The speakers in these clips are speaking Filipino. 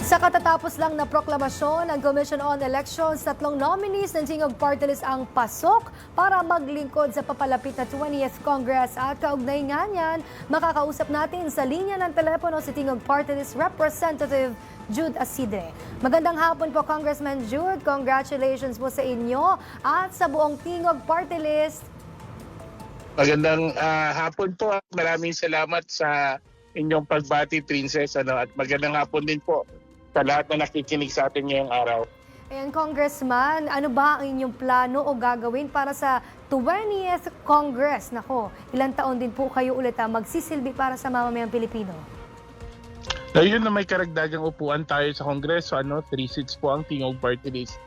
Sa katatapos lang na proklamasyon ng Commission on Elections, tatlong nominees ng Tingog Party List ang pasok para maglingkod sa papalapit na 20th Congress. At kaugnay nga niyan, makakausap natin sa linya ng telepono si Tingog Party List Representative Jude Asidre. Magandang hapon po Congressman Jude. Congratulations po sa inyo at sa buong Tingog Party List. Magandang ah, hapon po maraming salamat sa inyong pagbati, Princess. Ano, at magandang hapon din po sa lahat na nakikinig sa atin ngayong araw. Ayan, Congressman, ano ba ang inyong plano o gagawin para sa 20th Congress? Nako, ilang taon din po kayo ulit ah, magsisilbi para sa mamamayang Pilipino? Ngayon na may karagdagang upuan tayo sa Kongreso, ano, three seats po ang Tingog Party List.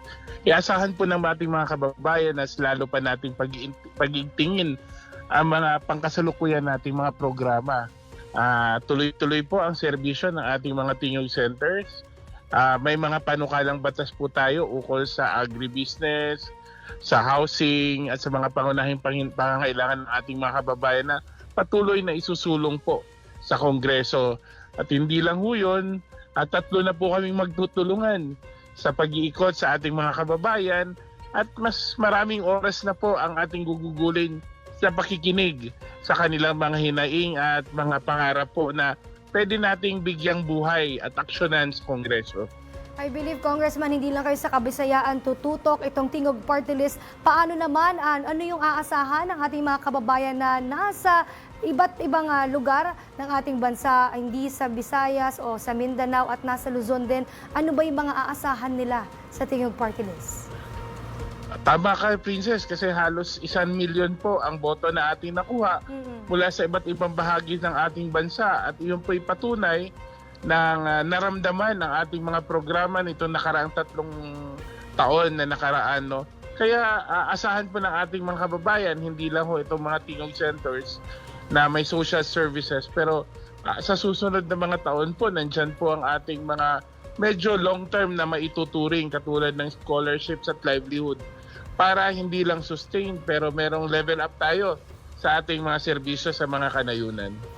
Iasahan po ng ating mga kababayan na lalo pa nating pag pagigtingin ang mga pangkasalukuyan nating mga programa. Ah, tuloy-tuloy po ang serbisyo ng ating mga Tingog Centers. Ah, may mga panukalang batas po tayo ukol sa agribusiness, sa housing at sa mga pangunahing pangangailangan ng ating mga kababayan na patuloy na isusulong po sa Kongreso. At hindi lang ho yun, at tatlo na po kaming magtutulungan sa pag-iikot sa ating mga kababayan at mas maraming oras na po ang ating gugugulin sa pakikinig sa kanilang mga hinaing at mga pangarap po na pwede nating bigyang buhay at aksyonan sa Kongreso. I believe, Congressman, hindi lang kayo sa kabisayaan tututok itong Tingog Party List. Paano naman, an- ano yung aasahan ng ating mga kababayan na nasa iba't ibang ah, lugar ng ating bansa, hindi sa Visayas o sa Mindanao at nasa Luzon din? Ano ba yung mga aasahan nila sa Tingog Party List? Tama ka, Princess, kasi halos isang milyon po ang boto na ating nakuha Mm-mm. mula sa iba't ibang bahagi ng ating bansa. At iyon po'y patunay ng ah, naramdaman ng ating mga programa nito nakaraang tatlong taon na nakaraan no? Kaya ah, asahan po ng ating mga kababayan hindi lang ho itong mga tingog centers na may social services. Pero ah, sa susunod na mga taon po nandyan po ang ating mga medyo long term na maituturing katulad ng scholarships at livelihood para hindi lang sustain pero merong level up tayo sa ating mga serbisyo sa mga kanayunan.